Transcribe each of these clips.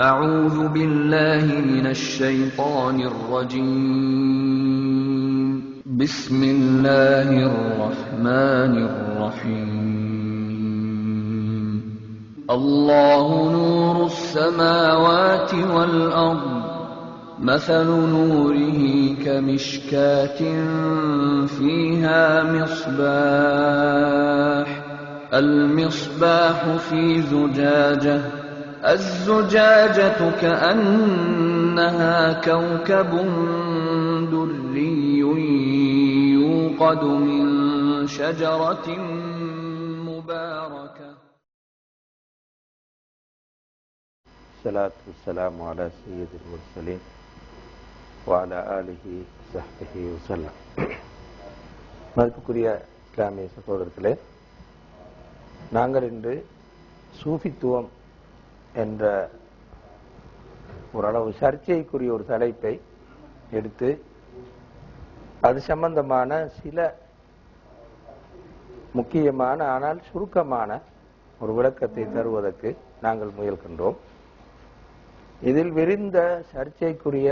أعوذ بالله من الشيطان الرجيم. بسم الله الرحمن الرحيم. الله نور السماوات والأرض مثل نوره كمشكاة فيها مصباح المصباح في زجاجة الزجاجة كأنها كوكب دري يوقد من شجرة مباركة الصلاة والسلام على سيد المرسلين وعلى آله وصحبه وسلم மதிப்புக்குரிய இஸ்லாமிய சகோதரர்களே நாங்கள் இன்று சூஃபித்துவம் என்ற ஓரளவு சர்ச்சைக்குரிய ஒரு தலைப்பை எடுத்து அது சம்பந்தமான சில முக்கியமான ஆனால் சுருக்கமான ஒரு விளக்கத்தை தருவதற்கு நாங்கள் முயல்கின்றோம். இதில் விரிந்த சர்ச்சைக்குரிய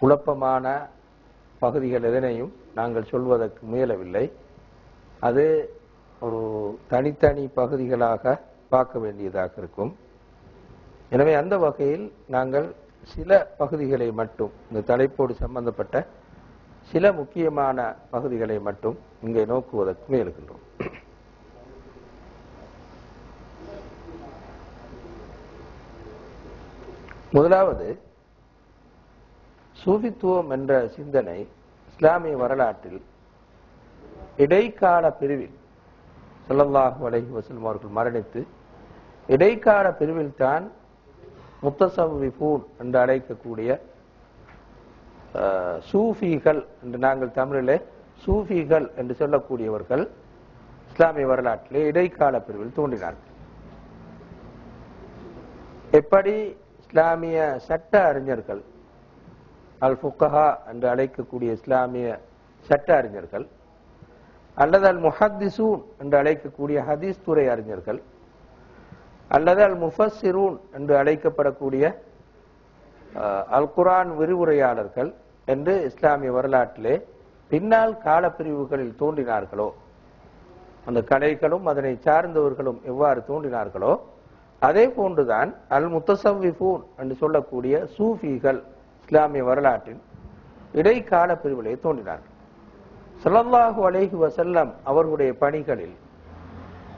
குழப்பமான பகுதிகள் எதனையும் நாங்கள் சொல்வதற்கு முயலவில்லை. அது ஒரு தனித்தனி பகுதிகளாக பார்க்க வேண்டியதாக இருக்கும். எனவே அந்த வகையில் நாங்கள் சில பகுதிகளை மட்டும் இந்த தலைப்போடு சம்பந்தப்பட்ட சில முக்கியமான பகுதிகளை மட்டும் இங்கே நோக்குவதற்கு முயலுகின்றோம். முதலாவது சூஃபித்துவம் என்ற சிந்தனை இஸ்லாமிய வரலாற்றில் இடைக்கால பிரிவில் செல்லல்லாஹு அலைஹி வசல்லம் அவர்கள் மரணித்து இடைக்கால பிரிவில் தான் முத்தசவிபூன் என்று அழைக்கக்கூடிய சூஃபிகள் என்று நாங்கள் தமிழிலே சூஃபிகள் என்று சொல்லக்கூடியவர்கள் இஸ்லாமிய வரலாற்றிலே இடைக்கால பிரிவில் தோன்றினார்கள். எப்படி இஸ்லாமிய சட்ட அறிஞர்கள் அல் ஃபுக்கஹா என்று அழைக்கக்கூடிய இஸ்லாமிய சட்ட அறிஞர்கள் அல்லது அல் முஹத்திசூன் என்று அழைக்கக்கூடிய ஹதீஸ் துறை அறிஞர்கள் அல்லது அல் முஃபஸ்ஸிரூன் என்று அழைக்கப்படக்கூடிய அல் குரான் விரிவுரையாளர்கள் என்று இஸ்லாமிய வரலாற்றிலே பின்னால் காலப்பிரிவுகளில் தோன்றினார்களோ அந்த கடைகளும் அதனை சார்ந்தவர்களும் எவ்வாறு தோன்றினார்களோ அதே போன்றுதான் அல் முத்தசவ்விஃபூன் என்று சொல்லக்கூடிய சூஃபிகள் இஸ்லாமிய வரலாற்றின் இடைக்கால பிரிவிலே தோன்றினார்கள். ஸல்லல்லாஹு அலேஹி வசல்லம் அவர்களுடைய பணிகளில்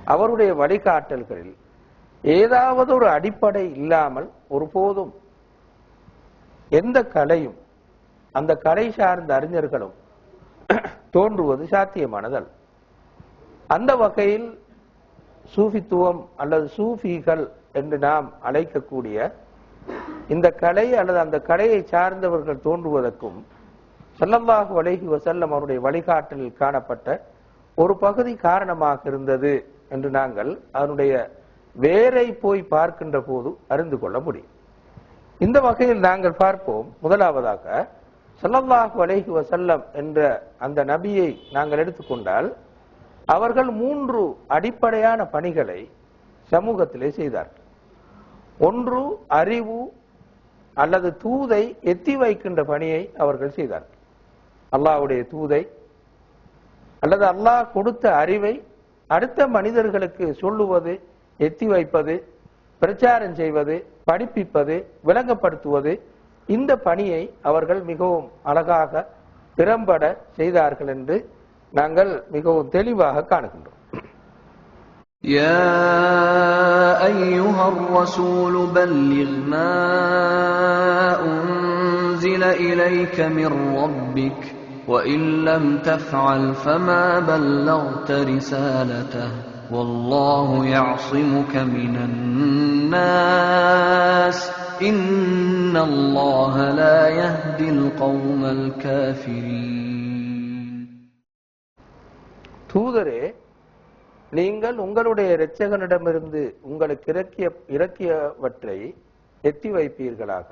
அவருடைய வழிகாட்டல்களில் ஏதாவது ஒரு அடிப்படை இல்லாமல் ஒருபோதும் எந்த கலையும் அந்த கலை சார்ந்த அறிஞர்களும் தோன்றுவது சாத்தியமானதல் அந்த வகையில் சூஃபித்துவம் அல்லது சூஃபிகள் என்று நாம் அழைக்கக்கூடிய இந்த கலை அல்லது அந்த கலையை சார்ந்தவர்கள் தோன்றுவதற்கும் ஸல்லல்லாஹு அலைஹி வசல்லம் அவருடைய வழிகாட்டலில் காணப்பட்ட ஒரு பகுதி காரணமாக இருந்தது என்று நாங்கள் அதனுடைய வேரை போய் பார்க்கின்ற போது அறிந்து கொள்ள முடியும். இந்த வகையில் நாங்கள் பார்ப்போம். முதலாவதாக ஸல்லல்லாஹு அலைஹி வசல்லம் என்ற அந்த நபியை நாங்கள் எடுத்துக்கொண்டால் அவர்கள் மூன்று அடிப்படையான பணிகளை சமூகத்திலே செய்தார்கள். ஒன்று அறிவு அல்லது தூதை எத்தி வைக்கின்ற பணியை அவர்கள் செய்தார்கள். அல்லாஹ்வுடைய தூதை அல்லது அல்லாஹ் கொடுத்த அறிவை அடுத்த மனிதர்களுக்கு சொல்லுவது எத்தி வைப்பது பிரச்சாரம் செய்வது படிப்பிப்பது விளங்கப்படுத்துவது இந்த பணியை அவர்கள் மிகவும் அழகாக திறம்பட செய்தார்கள் என்று நாங்கள் மிகவும் தெளிவாக காணுகின்றோம் يا أيها الرسول بلغ ما أنزل إليك من ربك وإن لم تفعل فما بلغت رسالته والله يعصمك من الناس إن الله لا يهدي القوم الكافرين தூதரே நீங்கள் உங்களுடைய இரட்சகனிடமிருந்து உங்களுக்கு இறக்கிய இறக்கியவற்றை எத்தி வைப்பீர்களாக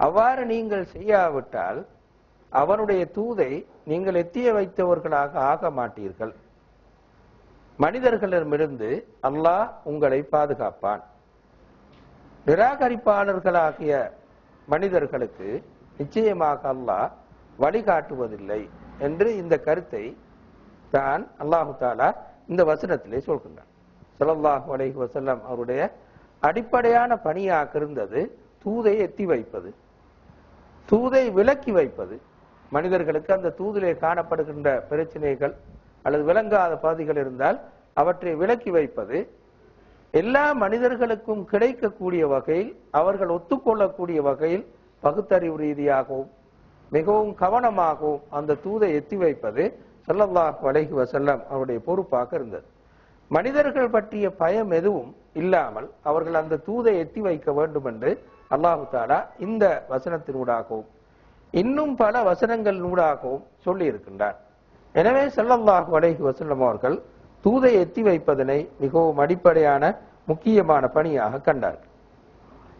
அவ்வாறு நீங்கள் செய்யாவிட்டால் அவனுடைய தூதை நீங்கள் எத்திய வைத்தவர்களாக ஆக மாட்டீர்கள். மனிதர்களிடமிருந்து அல்லாஹ் உங்களை பாதுகாப்பான். நிராகரிப்பாளர்களாகிய மனிதர்களுக்கு நிச்சயமாக அல்லாஹ் வழிகாட்டுவதில்லை என்று இந்த கருத்தை தான் அல்லாஹு தாலா இந்த வசனத்திலே சொல்கின்றான். ஸல்லல்லாஹு அலைஹி வசல்லம் அவருடைய அடிப்படையான பணியாக இருந்தது தூதை எத்தி வைப்பது தூதை விலக்கி வைப்பது மனிதர்களுக்கு அந்த தூதிலே காணப்படுகின்ற பிரச்சனைகள் அல்லது விளங்காத பகுதிகள் இருந்தால் அவற்றை விலக்கி வைப்பது எல்லா மனிதர்களுக்கும் கிடைக்கக்கூடிய வகையில் அவர்கள் ஒத்துக்கொள்ளக்கூடிய வகையில் பகுத்தறிவு ரீதியாகவும் மிகவும் கவனமாகவும் அந்த தூதை எத்தி வைப்பது ஸல்லல்லாஹு அலைஹி வசல்லம் அவருடைய பொறுப்பாக இருந்தது. மனிதர்கள் பற்றிய பயம் எதுவும் இல்லாமல் அவர்கள் அந்த தூதை எத்தி வைக்க வேண்டும் என்று அல்லாஹு தாலா இந்த வசனத்தினூடாகவும் இன்னும் பல வசனங்கள் நூடாகவும் சொல்லி இருக்கின்றார் எனவே செல்லல்லாஹு அலைஹி வசல்லம் அவர்கள் தூதை எத்தி வைப்பதனை மிகவும் அடிப்படையான முக்கியமான பணியாக கண்டார்கள்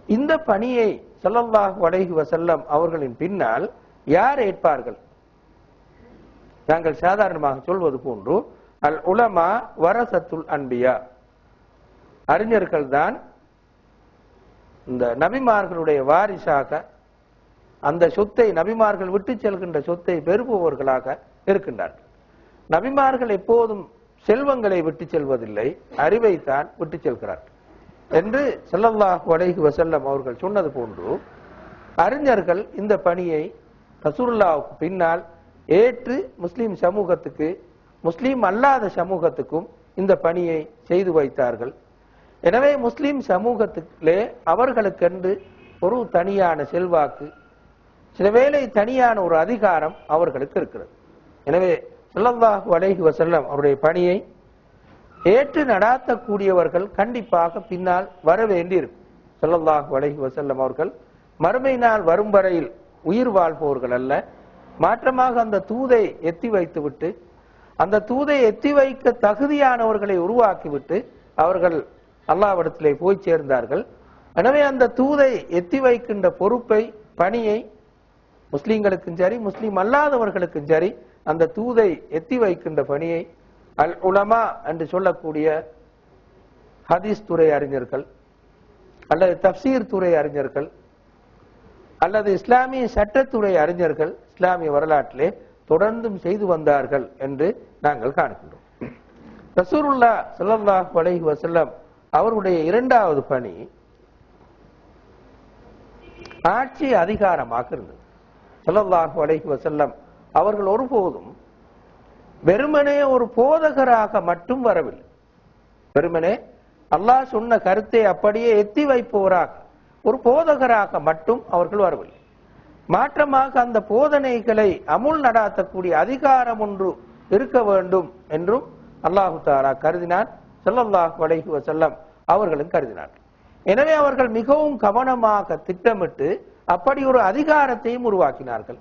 இந்த பணியை செல்லல்லாஹு அலைஹி வசல்லம் அவர்களின் பின்னால் யார் ஏற்பார்கள்? நாங்கள் சாதாரணமாக சொல்வது போன்று அல் உலமா வரசத்துல் அன்பியா. அறிஞர்கள் தான் இந்த நபிமார்களுடைய வாரிசாக அந்த சொத்தை நபிமார்கள் விட்டு செல்கின்ற சொத்தை பெறுபவர்களாக இருக்கின்றார்கள். நபிமார்கள் எப்போதும் செல்வங்களை விட்டு செல்வதில்லை அறிவைத்தான் விட்டு செல்கிறார்கள். என்று செல்லல்லாஹு அலைஹி வசல்லம் அவர்கள் சொன்னது போன்று அறிஞர்கள் இந்த பணியை ரசூல்லாவுக்கு பின்னால் ஏற்று முஸ்லீம் சமூகத்துக்கு முஸ்லீம் அல்லாத சமூகத்துக்கும் இந்த பணியை செய்து வைத்தார்கள். எனவே முஸ்லீம் சமூகத்திலே அவர்களுக்கென்று ஒரு தனியான செல்வாக்கு சில வேளை தனியான ஒரு அதிகாரம் அவர்களுக்கு இருக்கிறது. எனவே ஸல்லல்லாஹு அலைஹி வசல்லம் அவருடைய பணியை ஏற்று நடாத்தக்கூடியவர்கள் கண்டிப்பாக பின்னால் வர வேண்டியிருக்கும் ஸல்லல்லாஹு அலைஹி வசல்லம் அவர்கள் மறுமை நாள் வரும் வரையில் உயிர் வாழ்பவர்கள் அல்ல. மாற்றமாக அந்த தூதை எத்தி வைத்துவிட்டு அந்த தூதை எத்தி வைக்க தகுதியானவர்களை உருவாக்கிவிட்டு அவர்கள் அல்லாவிடத்திலே போய் சேர்ந்தார்கள். எனவே அந்த தூதை எத்தி வைக்கின்ற பொறுப்பை பணியை முஸ்லீம்களுக்கும் சரி முஸ்லீம் அல்லாதவர்களுக்கும் சரி அந்த தூதை எத்தி வைக்கின்ற பணியை அல் உலமா என்று சொல்லக்கூடிய ஹதீஸ் துறை அறிஞர்கள் அல்லது தப்சீர் துறை அறிஞர்கள் அல்லது இஸ்லாமிய சட்டத்துறை அறிஞர்கள் இஸ்லாமிய வரலாற்றிலே தொடர்ந்தும் செய்து வந்தார்கள் என்று நாங்கள் காணுகின்றோம். ரசூருல்லா சல்லாஹ் வலைஹி வசல்லம் அவருடைய இரண்டாவது பணி ஆட்சி அதிகாரமாக இருந்தது. ஸல்லல்லாஹு அலைஹி வசல்லம் அவர்கள் ஒருபோதும் வெறுமனே ஒரு போதகராக மட்டும் வரவில்லை. வெறுமனே அல்லாஹ் சொன்ன கருத்தை அப்படியே எத்தி வைப்பவராக ஒரு போதகராக மட்டும் அவர்கள் வரவில்லை. மாற்றமாக அந்த போதனைகளை அமுல் நடாத்தக்கூடிய அதிகாரம் ஒன்று இருக்க வேண்டும் என்றும் அல்லாஹு தாரா கருதினார் செல்லல்லாஹ் அலைஹி வசல்லம் அவர்களும் கருதினார் எனவே அவர்கள் மிகவும் கவனமாக திட்டமிட்டு அப்படி ஒரு அதிகாரத்தையும் உருவாக்கினார்கள்.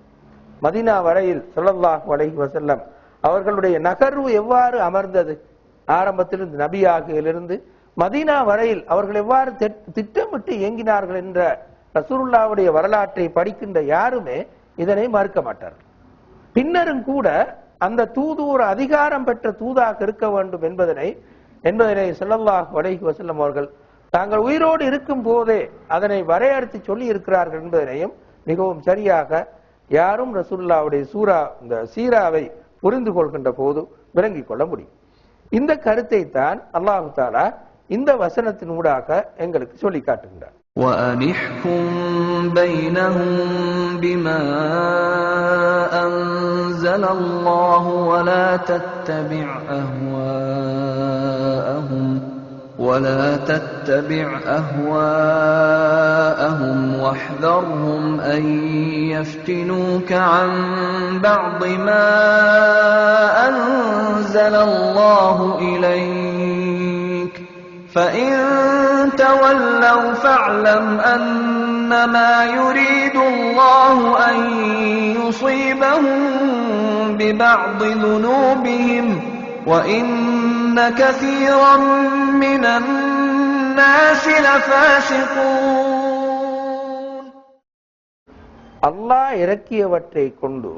மதீனா வரையில் ஸல்லல்லாஹு அலஹி வசல்லம் அவர்களுடைய நகர்வு எவ்வாறு அமர்ந்தது? ஆரம்பத்திலிருந்து நபியாகியிலிருந்து மதீனா வரையில் அவர்கள் எவ்வாறு திட்டமிட்டு இயங்கினார்கள் என்ற ரசூருல்லாவுடைய வரலாற்றை படிக்கின்ற யாருமே இதனை மறுக்க மாட்டார்கள். பின்னரும் கூட அந்த தூது ஒரு அதிகாரம் பெற்ற தூதாக இருக்க வேண்டும் என்பதனை என்பதனை செல்லல்லாஹ் அலைஹி வசல்லம் அவர்கள் தாங்கள் உயிரோடு இருக்கும் போதே அதனை வரையறுத்து சொல்லி இருக்கிறார்கள் என்பதனையும் மிகவும் சரியாக யாரும் ரசூலுல்லாவுடைய சூரா இந்த சீராவை புரிந்து கொள்கின்ற போது விளங்கிக் கொள்ள முடியும் இந்த கருத்தை தான் அல்லாஹு தாலா இந்த வசனத்தின் ஊடாக எங்களுக்கு சொல்லி காட்டுகின்றார் وأنحكم بينهم بما أنزل الله ولا تتبع أهواءهم ولا تتبع أهواءهم واحذرهم أن يفتنوك عن بعض ما أنزل الله إليك. فإن تولوا فاعلم أنما يريد الله أن يصيبهم ببعض ذنوبهم. وإن كثيرا من الناس لفاسقون அல்லாஹ் இறக்கியவற்றை கொண்டு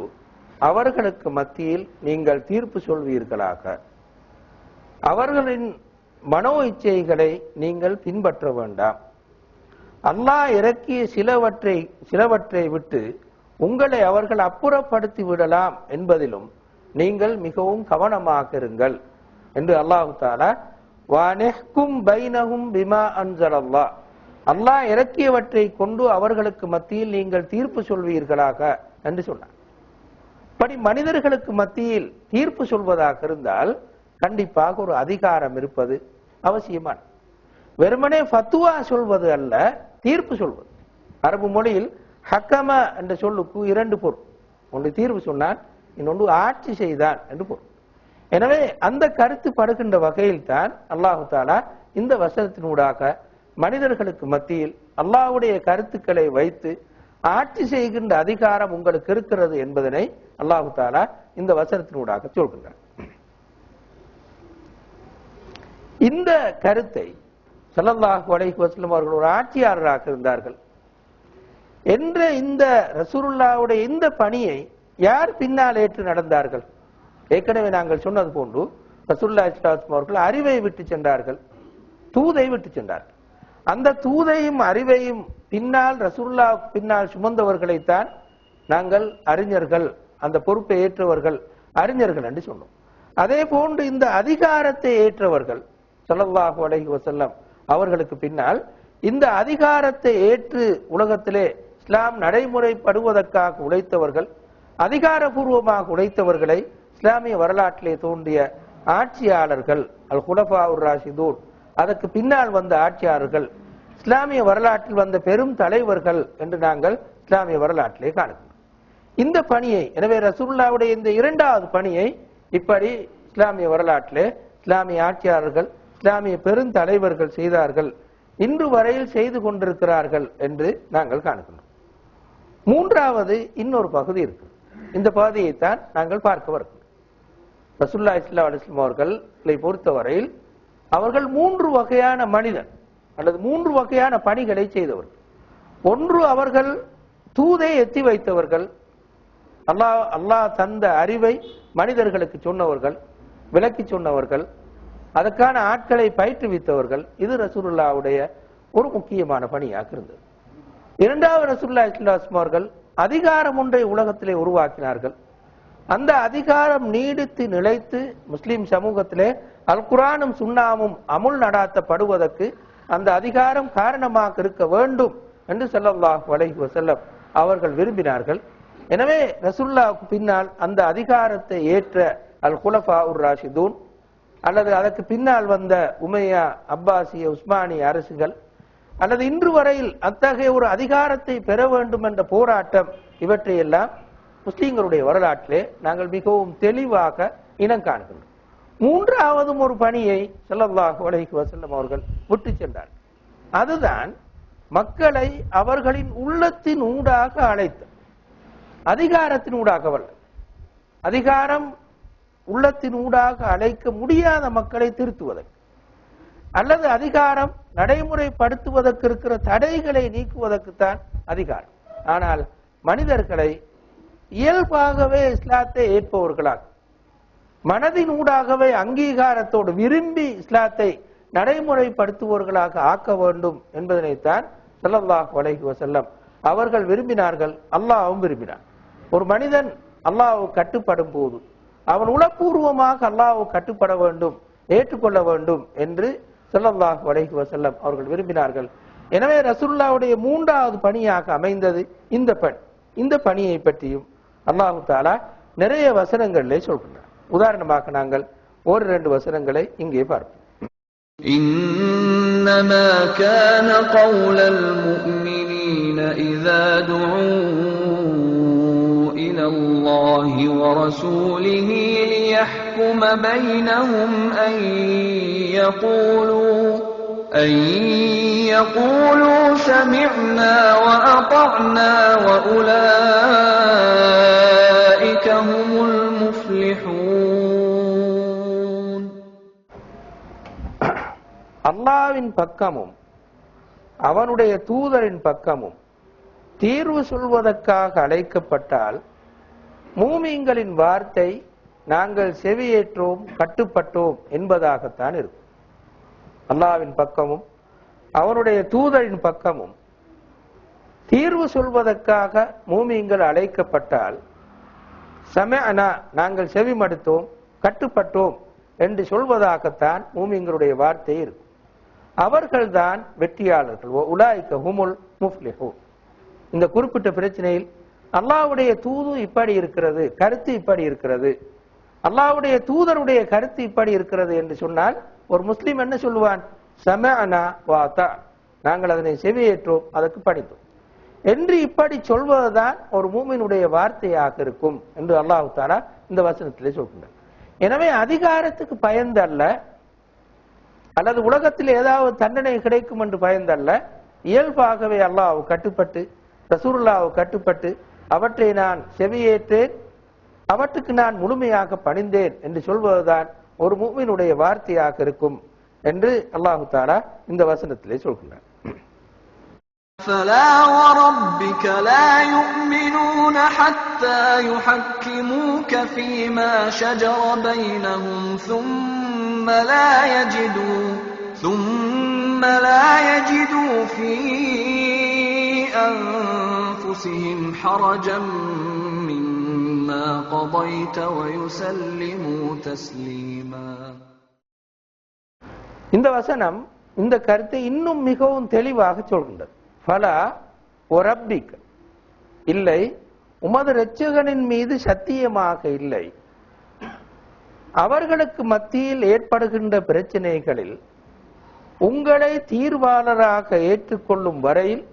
அவர்களுக்கு மத்தியில் நீங்கள் தீர்ப்பு சொல்வீர்களாக அவர்களின் மனோ இச்சைகளை நீங்கள் பின்பற்ற வேண்டாம் அல்லாஹ் இறக்கிய சிலவற்றை சிலவற்றை விட்டு உங்களை அவர்கள் அப்புறப்படுத்தி விடலாம் என்பதிலும் நீங்கள் மிகவும் கவனமாக இருங்கள் என்று அல்லாஹு தாலா வானெஹ்கும் பைனஹும் பிமா அன்சலல்லா அல்லாஹ் இறக்கியவற்றை கொண்டு அவர்களுக்கு மத்தியில் நீங்கள் தீர்ப்பு சொல்வீர்களாக என்று சொன்னார். படி மனிதர்களுக்கு மத்தியில் தீர்ப்பு சொல்வதாக இருந்தால் கண்டிப்பாக ஒரு அதிகாரம் இருப்பது அவசியமான. வெறுமனே ஃபத்துவா சொல்வது அல்ல தீர்ப்பு சொல்வது. அரபு மொழியில் ஹக்கம என்ற சொல்லுக்கு இரண்டு பொருள். ஒன்று தீர்ப்பு சொன்னான் இன்னொன்று ஆட்சி செய்தான் என்று பொருள். எனவே அந்த கருத்து படுகின்ற வகையில் தான் அல்லாஹு தாலா இந்த வசனத்தினூடாக மனிதர்களுக்கு மத்தியில் அல்லாஹ்வுடைய கருத்துக்களை வைத்து ஆட்சி செய்கின்ற அதிகாரம் உங்களுக்கு இருக்கிறது என்பதனை அல்லாஹு தாலா இந்த வசனத்தினூடாக சொல்கின்றார் இந்த கருத்தை ஸல்லல்லாஹு அலைஹி வஸல்லம் அவர்கள் ஒரு ஆட்சியாளராக இருந்தார்கள். என்ற இந்த ரசூருல்லாவுடைய இந்த பணியை யார் பின்னால் ஏற்று நடந்தார்கள்? ஏற்கனவே நாங்கள் சொன்னது போன்று ரசூல்லா இஸ்லாம் அவர்கள் அறிவை விட்டு சென்றார்கள். தூதை விட்டு சென்றார்கள். அந்த தூதையும் அறிவையும் பின்னால் ரசூல்லா பின்னால் சுமந்தவர்களைத்தான் நாங்கள் அறிஞர்கள் அந்த பொறுப்பை ஏற்றவர்கள் அறிஞர்கள் என்று சொன்னோம். அதே போன்று இந்த அதிகாரத்தை ஏற்றவர்கள் ஸல்லல்லாஹு அலைஹி வசல்லம் அவர்களுக்கு பின்னால் இந்த அதிகாரத்தை ஏற்று உலகத்திலே இஸ்லாம் நடைமுறைப்படுவதற்காக உழைத்தவர்கள் அதிகாரபூர்வமாக உழைத்தவர்களை இஸ்லாமிய வரலாற்றிலே தோன்றிய ஆட்சியாளர்கள் அல் குலஃபா உர் ராஷிதூன் அதற்கு பின்னால் வந்த ஆட்சியாளர்கள் இஸ்லாமிய வரலாற்றில் வந்த பெரும் தலைவர்கள் என்று நாங்கள் இஸ்லாமிய வரலாற்றிலே காணுகிறோம். இந்த பணியை எனவே ரசூல்லாவுடைய இந்த இரண்டாவது பணியை இப்படி இஸ்லாமிய வரலாற்றிலே இஸ்லாமிய ஆட்சியாளர்கள் இஸ்லாமிய பெருந்தலைவர்கள் செய்தார்கள் இன்று வரையில் செய்து கொண்டிருக்கிறார்கள் என்று நாங்கள் காணுகின்றோம் மூன்றாவது இன்னொரு பகுதி இருக்கு. இந்த பகுதியைத்தான் நாங்கள் பார்க்க வருகிறோம். ரசுல்லா இஸ்லா அலிஸ்லாம் அவர்களை பொறுத்தவரையில் அவர்கள் மூன்று வகையான மனிதன் அல்லது மூன்று வகையான பணிகளை செய்தவர்கள் ஒன்று அவர்கள் தூதை எத்தி வைத்தவர்கள். அல்லாஹ் அல்லாஹ் தந்த அறிவை மனிதர்களுக்கு சொன்னவர்கள் விளக்கி சொன்னவர்கள் அதற்கான ஆட்களை பயிற்றுவித்தவர்கள். இது ரசூலுல்லாவுடைய ஒரு முக்கியமான பணியாக இருந்தது. இரண்டாவது ரசூல்லா இஸ்லாஸ்மார்கள் அதிகாரம் ஒன்றை உலகத்திலே உருவாக்கினார்கள். அந்த அதிகாரம் நீடித்து நிலைத்து முஸ்லிம் சமூகத்திலே அல் குரானும் சுண்ணாமும் அமுல் நடாத்தப்படுவதற்கு அந்த அதிகாரம் காரணமாக இருக்க வேண்டும் என்று செல்லல்லாஹ் வலைஹி வசல்லம் அவர்கள் விரும்பினார்கள். எனவே ரசுல்லாவுக்கு பின்னால் அந்த அதிகாரத்தை ஏற்ற அல் குலஃபா உர் ராஷிதூன் அல்லது அதற்கு பின்னால் வந்த உமையா அப்பாசிய உஸ்மானிய அரசுகள் அல்லது இன்று வரையில் அத்தகைய ஒரு அதிகாரத்தை பெற வேண்டும் என்ற போராட்டம் இவற்றையெல்லாம் முஸ்லீம்களுடைய வரலாற்றிலே நாங்கள் மிகவும் தெளிவாக இனம் காண்கின்றோம் மூன்றாவதும் ஒரு பணியை ஸல்லல்லாஹு அலைஹி வசல்லம் அவர்கள் விட்டு சென்றார். அதுதான் மக்களை அவர்களின் உள்ளத்தின் ஊடாக அழைத்து அதிகாரத்தின் ஊடாக அல்ல. அதிகாரம் உள்ளத்தின் ஊடாக அழைக்க முடியாத மக்களை திருத்துவதற்கு அல்லது அதிகாரம் நடைமுறைப்படுத்துவதற்கு இருக்கிற தடைகளை நீக்குவதற்குத்தான் அதிகாரம். ஆனால் மனிதர்களை இயல்பாகவே இஸ்லாத்தை ஏற்பவர்களால் மனதின் ஊடாகவே அங்கீகாரத்தோடு விரும்பி இஸ்லாத்தை நடைமுறைப்படுத்துவர்களாக ஆக்க வேண்டும் என்பதனைத்தான் செல்லல்லாஹ் அலைஹி வசல்லம் அவர்கள் விரும்பினார்கள் அல்லாவும் விரும்பினார் ஒரு மனிதன் அல்லாஹ் கட்டுப்படும் போது அவன் உளப்பூர்வமாக அல்லாஹ் கட்டுப்பட வேண்டும் ஏற்றுக்கொள்ள வேண்டும் என்று செல்லல்லாஹ் அலைஹி வசல்லம் அவர்கள் விரும்பினார்கள். எனவே ரசுல்லாவுடைய மூன்றாவது பணியாக அமைந்தது இந்த பணி. இந்த பணியை பற்றியும் அல்லாஹு தாலா நிறைய வசனங்களிலே சொல்கின்றார் உதாரணமாக நாங்கள் ஒரு ரெண்டு வசனங்களை இங்கே பார்ப்போம் إنما كان قول المؤمنين إذا دعوا إلى الله ورسوله ليحكم بينهم أن يقولوا أن يقولوا سمعنا وأطعنا وأولئك هم المفلحون அல்லாவின் பக்கமும் அவனுடைய தூதரின் பக்கமும் தீர்வு சொல்வதற்காக அழைக்கப்பட்டால் மூமிங்களின் வார்த்தை நாங்கள் செவியேற்றோம் கட்டுப்பட்டோம் என்பதாகத்தான் இருக்கும் அல்லாவின் பக்கமும் அவனுடைய தூதரின் பக்கமும் தீர்வு சொல்வதற்காக மூமியங்கள் அழைக்கப்பட்டால் சமயனா நாங்கள் செவி மடுத்தோம் கட்டுப்பட்டோம் என்று சொல்வதாகத்தான் மூமியங்களுடைய வார்த்தை இருக்கும். அவர்கள்தான் வெற்றியாளர்கள். உலாய்க்க ஹுமுல் முஃப்லிஹூ இந்த குறிப்பிட்ட பிரச்சனையில் அல்லாஹ்வுடைய தூது இப்படி இருக்கிறது கருத்து இப்படி இருக்கிறது. அல்லாஹ்வுடைய தூதருடைய கருத்து இப்படி இருக்கிறது என்று சொன்னால் ஒரு முஸ்லீம் என்ன சொல்லுவான்? சமஅனா வாத்தா. நாங்கள் அதனை செவியேற்றோம் அதற்கு படித்தோம். என்று இப்படி சொல்வதுதான் ஒரு மூமினுடைய வார்த்தையாக இருக்கும் என்று அல்லாஹ் தாரா இந்த வசனத்திலே சொல்கின்றார் எனவே அதிகாரத்துக்கு பயந்தல்ல. அல்லது உலகத்தில் ஏதாவது தண்டனை கிடைக்கும் என்று பயந்தல்ல. இயல்பாகவே அல்லாஹ் கட்டுப்பட்டு ரசூருல்லாவு கட்டுப்பட்டு அவற்றை நான் செவியேற்றேன் அவற்றுக்கு நான் முழுமையாக பணிந்தேன் என்று சொல்வதுதான் ஒரு மூமினுடைய வார்த்தையாக இருக்கும் என்று அல்லாஹு தாலா இந்த வசனத்திலே சொல்கின்றார் فلا وربك لا يؤمنون حتى يحكموك فيما شجر بينهم ثم لا يجدوا ثم لا يجدوا في أنفسهم حرجا مما قضيت ويسلموا تسليما இந்த வசனம் இந்த கருத்தை இன்னும் மிகவும் தெளிவாக சொல்கின்றது ஃபலா ஒரப்பிக் இல்லை உமது இரட்சகனின் மீது சத்தியமாக இல்லை அவர்களுக்கு மத்தியில் ஏற்படுகின்ற பிரச்சனைகளில் உங்களை தீர்வாளராக ஏற்றுக்கொள்ளும் வரையில்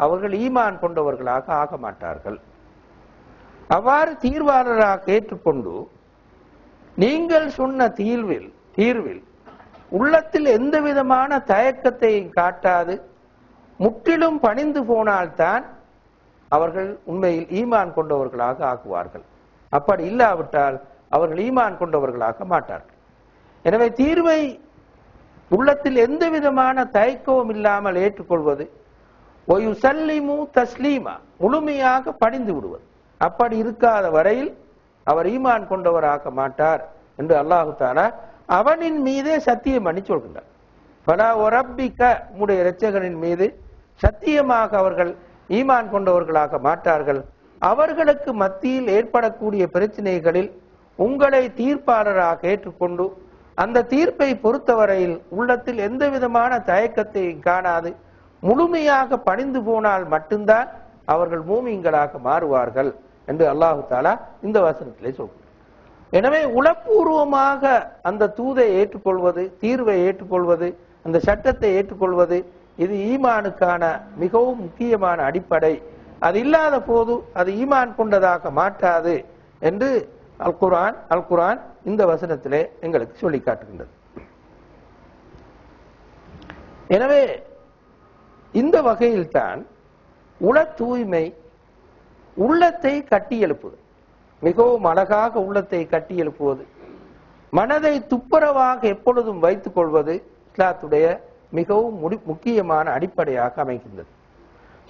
அவர்கள் ஈமான் கொண்டவர்களாக ஆக மாட்டார்கள் அவ்வாறு தீர்வாளராக ஏற்றுக்கொண்டு நீங்கள் சொன்ன தீர்வில் தீர்வில் உள்ளத்தில் எந்த விதமான தயக்கத்தையும் காட்டாது முற்றிலும் பணிந்து போனால்தான் அவர்கள் உண்மையில் ஈமான் கொண்டவர்களாக ஆக்குவார்கள் அப்படி இல்லாவிட்டால் அவர்கள் ஈமான் கொண்டவர்களாக மாட்டார்கள். எனவே தீர்வை உள்ளத்தில் எந்த விதமான தயக்கமும் இல்லாமல் ஏற்றுக்கொள்வது ஒயுசல்லிமு தஸ்லீமா முழுமையாக பணிந்து விடுவது. அப்படி இருக்காத வரையில் அவர் ஈமான் கொண்டவராக மாட்டார் என்று அல்லாஹு தாலா அவனின் மீதே சத்தியம் பண்ணி சொல்கின்றார். பலா ஒரப்பிக்க உடைய இரட்சகனின் மீது சத்தியமாக அவர்கள் ஈமான் கொண்டவர்களாக மாட்டார்கள். அவர்களுக்கு மத்தியில் ஏற்படக்கூடிய பிரச்சனைகளில் உங்களை தீர்ப்பாளராக ஏற்றுக்கொண்டு அந்த தீர்ப்பை பொறுத்தவரையில் உள்ளத்தில் எந்த விதமான தயக்கத்தையும் காணாது முழுமையாக பணிந்து போனால் மட்டும்தான் அவர்கள் மூமிங்களாக மாறுவார்கள். என்று அல்லாஹு தாலா இந்த வசனத்திலே சொல்கிறார் எனவே உளப்பூர்வமாக அந்த தூதை ஏற்றுக்கொள்வது தீர்வை ஏற்றுக்கொள்வது அந்த சட்டத்தை ஏற்றுக்கொள்வது இது ஈமானுக்கான மிகவும் முக்கியமான அடிப்படை. அது இல்லாத போது அது ஈமான் கொண்டதாக மாட்டாது என்று அல் குரான் அல் குரான் இந்த வசனத்திலே எங்களுக்கு சொல்லி காட்டுகின்றது எனவே இந்த வகையில்தான் உள தூய்மை உள்ளத்தை கட்டி எழுப்புவது. மிகவும் அழகாக உள்ளத்தை கட்டி எழுப்புவது. மனதை துப்புரவாக எப்பொழுதும் வைத்துக் கொள்வது இஸ்லாத்துடைய மிகவும் முடி- முக்கியமான அடிப்படையாக அமைகின்றது.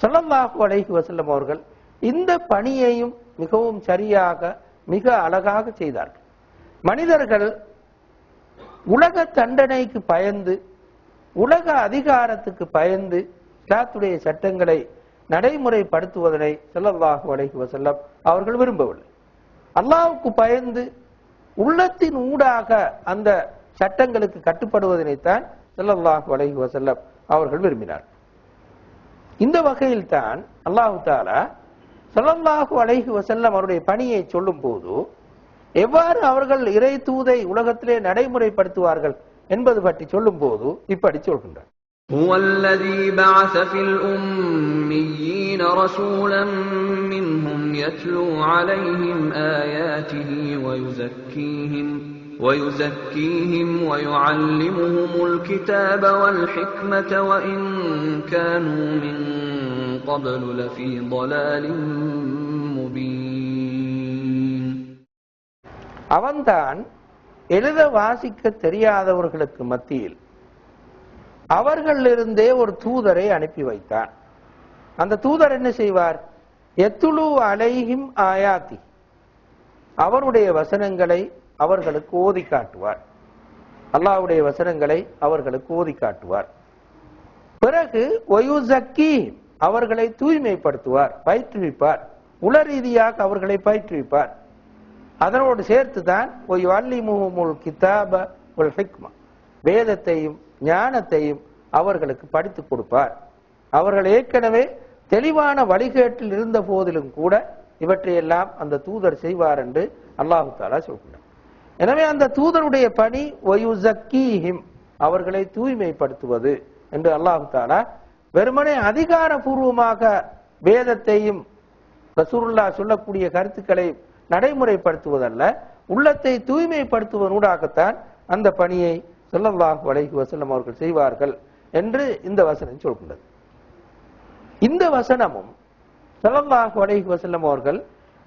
ஸல்லல்லாஹு அலைஹி வசல்லம் அவர்கள் இந்த பணியையும் மிகவும் சரியாக மிக அழகாக செய்தார்கள். மனிதர்கள் உலக தண்டனைக்கு பயந்து உலக அதிகாரத்துக்கு பயந்து இஸ்லாத்துடைய சட்டங்களை நடைமுறைப்படுத்துவதனை செல்லல்லாஹு அலைஹி வசல்லம் அவர்கள் விரும்பவில்லை. அல்லாவுக்கு பயந்து உள்ளத்தின் ஊடாக அந்த சட்டங்களுக்கு கட்டுப்படுவதனைத்தான் செல்லல்லாஹு அலைஹி வசல்லம் அவர்கள் விரும்பினார் இந்த வகையில் தான் அல்லாஹு தாலா ஸல்லல்லாஹு அலைஹி வசல்லம் அவருடைய பணியை சொல்லும் போது எவ்வாறு அவர்கள் இறை தூதை உலகத்திலே நடைமுறைப்படுத்துவார்கள் என்பது பற்றி சொல்லும் போது இப்படி சொல்கின்றார். هو الذي بعث في الأميين رسولا منهم يتلو عليهم آياته ويزكيهم ويزكيهم ويعلمهم الكتاب والحكمة وإن كانوا من قبل لفي ضلال مبين அவன்தான் எழுத வாசிக்க தெரியாதவர்களுக்கு மத்தியில் அவர்களிலிருந்தே ஒரு தூதரை அனுப்பி வைத்தார் அந்த தூதர் என்ன செய்வார்? எத்துலு அலைஹிம் ஆயாத்தி அவருடைய வசனங்களை அவர்களுக்கு ஓதி காட்டுவார். அல்லாஹ்வுடைய வசனங்களை அவர்களுக்கு ஓதி காட்டுவார். பிறகு ஒயுசக்கி அவர்களை தூய்மைப்படுத்துவார் பயிற்றுவிப்பார். உல ரீதியாக அவர்களை பயிற்றுவிப்பார். அதனோடு சேர்த்து தான் வல்லிமுல் கிதாப உல் ஹிக்மா. வேதத்தையும் ஞானத்தையும் அவர்களுக்கு படித்துக் கொடுப்பார். அவர்கள் ஏற்கனவே தெளிவான வழிகேட்டில் இருந்த போதிலும் கூட இவற்றையெல்லாம் அந்த தூதர் செய்வார் என்று அல்லாஹு தாலா சொல்கிறார் எனவே அந்த தூதருடைய பணி ஒயுசக்கீஹிம் அவர்களை தூய்மைப்படுத்துவது என்று அல்லாஹு தாலா வெறுமனே அதிகாரபூர்வமாக வேதத்தையும் ரசூருல்லா சொல்லக்கூடிய கருத்துக்களை நடைமுறைப்படுத்துவதல்ல உள்ளத்தை தூய்மைப்படுத்துவதூடாகத்தான் அந்த பணியை சொல்லல்லாஹு அலைஹி வசல்லம் அவர்கள் செய்வார்கள் என்று இந்த வசனம் சொல்கின்றது. இந்த வசனமும் சொல்லல்லாஹு அலைஹி வசல்லம் அவர்கள்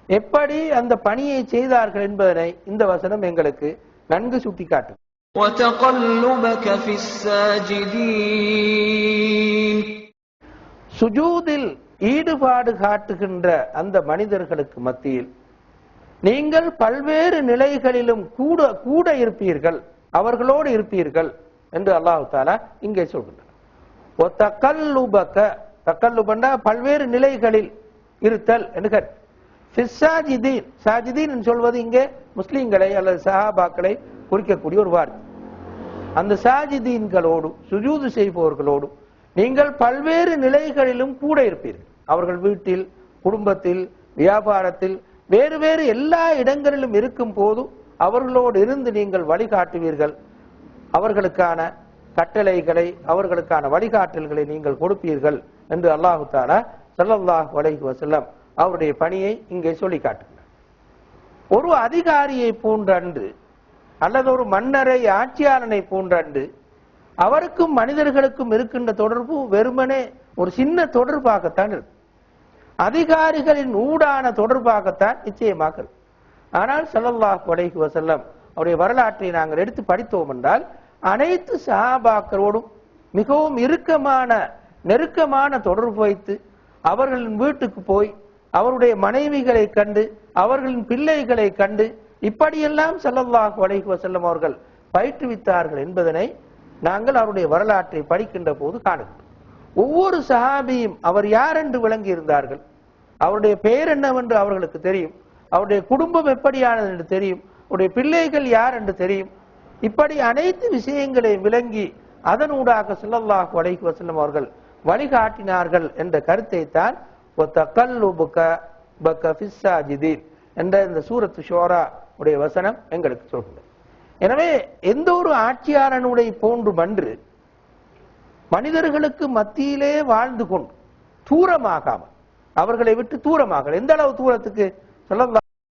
எப்படி அந்த பணியை செய்தார்கள் என்பதனை இந்த வசனம் எங்களுக்கு நன்கு சுட்டி சுஜூதில் ஈடுபாடு காட்டுகின்ற அந்த மனிதர்களுக்கு மத்தியில் நீங்கள் பல்வேறு நிலைகளிலும் கூட கூட இருப்பீர்கள். அவர்களோடு இருப்பீர்கள் என்று அல்லாஹு தாலா இங்கே சொல்கின்றார் தக்கல்லுபண்டா பல்வேறு நிலைகளில் இருத்தல் என்று கருத்து. சாஜிதீன்", என்று சொல்வது இங்கே முஸ்லீம்களை அல்லது சஹாபாக்களை குறிக்கக்கூடிய ஒரு வார்த்தை. அந்த சாஜிதீன்களோடு சுஜூது செய்பவர்களோடு நீங்கள் பல்வேறு நிலைகளிலும் கூட இருப்பீர்கள். அவர்கள் வீட்டில் குடும்பத்தில் வியாபாரத்தில் வேறு வேறு எல்லா இடங்களிலும் இருக்கும் போது அவர்களோடு இருந்து நீங்கள் வழிகாட்டுவீர்கள். அவர்களுக்கான கட்டளைகளை அவர்களுக்கான வழிகாட்டல்களை நீங்கள் கொடுப்பீர்கள் என்று அல்லாஹு தாலா ஸல்லல்லாஹு வலைஹி வசல்லம் அவருடைய பணியை இங்கே சொல்லி காட்டுகிறார். ஒரு அதிகாரியை போன்றன்று அல்லது ஒரு மன்னரை ஆட்சியாளனை போன்றன்று அவருக்கும் மனிதர்களுக்கும் இருக்கின்ற தொடர்பு வெறுமனே ஒரு சின்ன தொடர்பாகத்தான் இருக்கு அதிகாரிகளின் ஊடான தொடர்பாகத்தான் நிச்சயமாக இருக்கு ஆனால் சல்லல்லாஹ் அலைஹி வசல்லம் அவருடைய வரலாற்றை நாங்கள் எடுத்து படித்தோம் என்றால் அனைத்து சஹாபாக்களோடும் மிகவும் இறுக்கமான நெருக்கமான தொடர்பு வைத்து அவர்களின் வீட்டுக்கு போய் அவருடைய மனைவிகளை கண்டு அவர்களின் பிள்ளைகளை கண்டு இப்படியெல்லாம் செல்லல்லாஹ் அலைஹி வசல்லம் அவர்கள் பயிற்றுவித்தார்கள் என்பதனை நாங்கள் அவருடைய வரலாற்றை படிக்கின்ற போது காணுகிறோம். ஒவ்வொரு சஹாபியும் அவர் யார் என்று விளங்கி இருந்தார்கள் அவருடைய பெயர் என்னவென்று அவர்களுக்கு தெரியும். அவருடைய குடும்பம் எப்படியானது என்று தெரியும். அவருடைய பிள்ளைகள் யார் என்று தெரியும். இப்படி அனைத்து விஷயங்களை விளங்கி அதனூடாக ஸல்லல்லாஹு அலைஹி வசல்லம் அவர்கள் வழிகாட்டினார்கள் என்ற கருத்தை தான் என்ற இந்த சூரத்து ஷோரா உடைய வசனம் எங்களுக்கு சொல்கிறது. எனவே எந்த ஒரு ஆட்சியாளனுடைய போன்று மன்று மனிதர்களுக்கு மத்தியிலே வாழ்ந்து கொண்டு தூரமாகாமல் அவர்களை விட்டு தூரமாக எந்த அளவு தூரத்துக்கு? فلله